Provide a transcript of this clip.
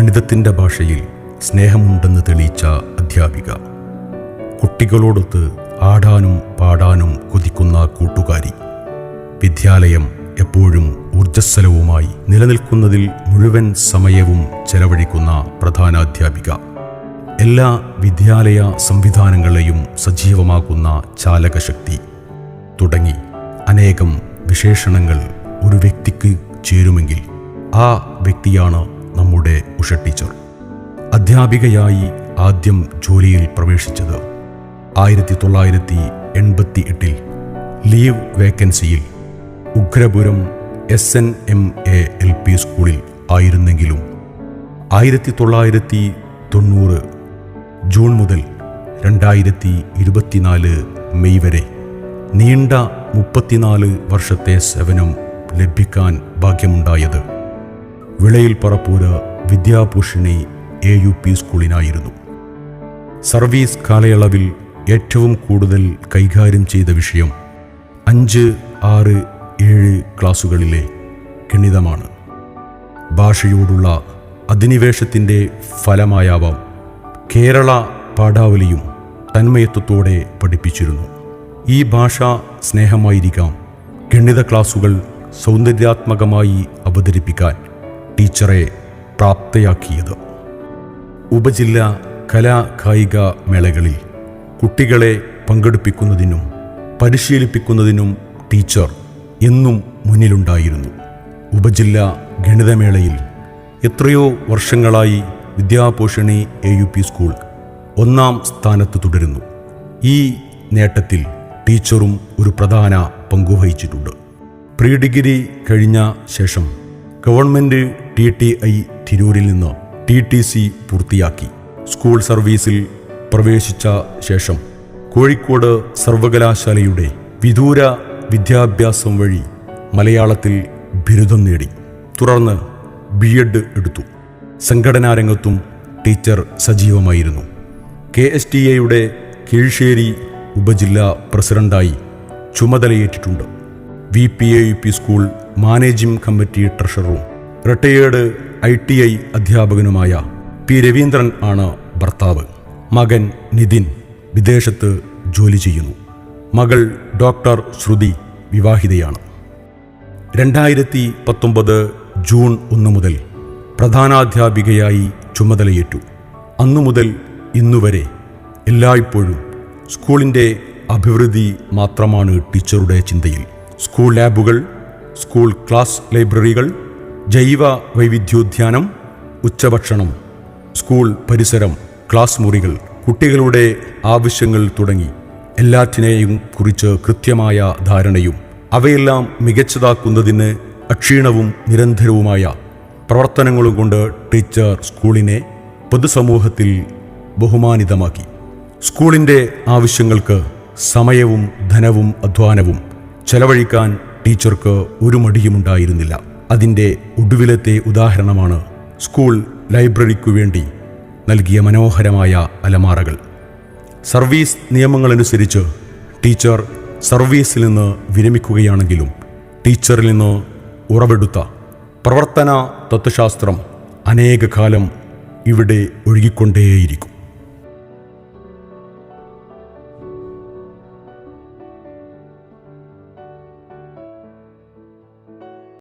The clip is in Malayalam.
ഗണിതത്തിന്റെ ഭാഷയിൽ സ്നേഹമുണ്ടെന്ന് തെളിയിച്ച അധ്യാപിക. കുട്ടികളോടൊത്ത് ആടാനും പാടാനും കൊതിക്കുന്ന കൂട്ടുകാരി. വിദ്യാലയം എപ്പോഴും ഊർജസ്വലവുമായി നിലനിൽക്കുന്നതിൽ മുഴുവൻ സമയവും ചെലവഴിക്കുന്ന പ്രധാനാധ്യാപിക എല്ലാ വിദ്യാലയ സംവിധാനങ്ങളെയും സജീവമാക്കുന്ന ചാലകശക്തി. തുടങ്ങി അനേകം വിശേഷണങ്ങൾ ഒരു വ്യക്തിക്ക് ചേരുമെങ്കിൽ ആ വ്യക്തിയാണ് നമ്മുടെ ഉഷ ടീച്ചർ. അധ്യാപികയായി ആദ്യം ജോലിയിൽ പ്രവേശിച്ചത് ആയിരത്തി തൊള്ളായിരത്തി എൺപത്തി എട്ടിൽ leave വേക്കൻസിയിൽ Ugrapuram S N M A L P സ്കൂളിൽ ആയിരുന്നെങ്കിലും ആയിരത്തി തൊള്ളായിരത്തി തൊണ്ണൂറ് ജൂൺ മുതൽ രണ്ടായിരത്തി ഇരുപത്തിനാല് മെയ് വരെ നീണ്ട മുപ്പത്തിനാല് വർഷത്തെ സേവനം ലഭിക്കാൻ ഭാഗ്യമുണ്ടായത് വിളയിൽ Parappur Vidyabhushani A U P സ്കൂളിനായിരുന്നു. Service കാലയളവിൽ ഏറ്റവും കൂടുതൽ കൈകാര്യം ചെയ്ത വിഷയം അഞ്ച് ആറ് ഏഴ് ക്ലാസുകളിലെ ഗണിതമാണ്. ഭാഷയോടുള്ള അധിനിവേശത്തിന്റെ ഫലമായാവാം കേരള പാഠാവലിയും തന്മയത്വത്തോടെ പഠിപ്പിച്ചിരുന്നു. ഈ ഭാഷ സ്നേഹമായിരിക്കാം ഗണിത ക്ലാസുകൾ സൗന്ദര്യാത്മകമായി അവതരിപ്പിക്കാൻ ടീച്ചറെ പ്രാപ്തയാക്കിയത്. ഉപജില്ലാ കലാ കായിക മേളകളിൽ കുട്ടികളെ പങ്കെടുപ്പിക്കുന്നതിനും പരിശീലിപ്പിക്കുന്നതിനും ടീച്ചർ എന്നും മുന്നിലുണ്ടായിരുന്നു. ഉപജില്ലാ ഗണിതമേളയിൽ എത്രയോ വർഷങ്ങളായി Vidyaposhini A U P school ഒന്നാം സ്ഥാനത്ത് തുടരുന്നു. ഈ നേട്ടത്തിൽ ടീച്ചറും ഒരു പ്രധാന പങ്കുവഹിച്ചിട്ടുണ്ട് പ്രീ ഡിഗ്രി കഴിഞ്ഞ ശേഷം ഗവൺമെന്റ് ടി ടി ഐ തിരൂരിൽ നിന്ന് ടി ടി സി പൂർത്തിയാക്കി. സ്കൂൾ സർവീസിൽ പ്രവേശിച്ച ശേഷം കോഴിക്കോട് സർവകലാശാലയുടെ വിദൂര വിദ്യാഭ്യാസം വഴി മലയാളത്തിൽ ബിരുദം നേടി. തുടർന്ന് ബി എഡ് എടുത്തു. സംഘടനാരംഗത്തും ടീച്ചർ സജീവമായിരുന്നു. കെ എസ് ടി എയുടെ കീഴ്ശ്ശേരി ഉപജില്ലാ പ്രസിഡന്റായി ചുമതലയേറ്റിട്ടുണ്ട്. V P A U P school managing committee ട്രഷററും retired I T I അധ്യാപകനുമായ പി രവീന്ദ്രൻ ആണ് ഭർത്താവ്. മകൻ നിതിൻ വിദേശത്ത് ജോലി ചെയ്യുന്നു. മകൾ ഡോക്ടർ ശ്രുതി വിവാഹിതയാണ്. രണ്ടായിരത്തി പത്തൊമ്പത് ജൂൺ ഒന്ന് മുതൽ പ്രധാനാധ്യാപികയായി ചുമതലയേറ്റു. അന്നു മുതൽ ഇന്നുവരെ എല്ലായ്പ്പോഴും സ്കൂളിന്റെ അഭിവൃദ്ധി മാത്രമാണ് ടീച്ചറുടെ ചിന്തയിൽ. സ്കൂൾ ലാബുകൾ സ്കൂൾ ക്ലാസ് ലൈബ്രറികൾ ജൈവ വൈവിധ്യോദ്യാനം ഉച്ചഭക്ഷണം സ്കൂൾ പരിസരം ക്ലാസ് മുറികൾ കുട്ടികളുടെ ആവശ്യങ്ങൾ തുടങ്ങി എല്ലാറ്റിനെയും കുറിച്ച് കൃത്യമായ ധാരണയും അവയെല്ലാം മികച്ചതാക്കുന്നതിന് അക്ഷീണവും നിരന്തരവുമായ പ്രവർത്തനങ്ങളും കൊണ്ട് ടീച്ചർ സ്കൂളിനെ പൊതുസമൂഹത്തിൽ ബഹുമാനിതമാക്കി. സ്കൂളിന്റെ ആവശ്യങ്ങൾക്ക് സമയവും ധനവും അധ്വാനവും ചെലവഴിക്കാൻ ടീച്ചർക്ക് ഒരു മടിയുമുണ്ടായിരുന്നില്ല അതിന്റെ ഒടുവിലത്തെ ഉദാഹരണമാണ് സ്കൂൾ ലൈബ്രറിക്കു വേണ്ടി നൽകിയ മനോഹരമായ അലമാറകൾ. സർവീസ് നിയമങ്ങളനുസരിച്ച് ടീച്ചർ സർവീസിൽ നിന്ന് വിരമിക്കുകയാണെങ്കിലും ടീച്ചറിൽ നിന്ന് ഉറവെടുത്ത പ്രവർത്തന തത്വശാസ്ത്രം അനേക കാലം ഇവിടെ ഒഴുകിക്കൊണ്ടേയിരിക്കും.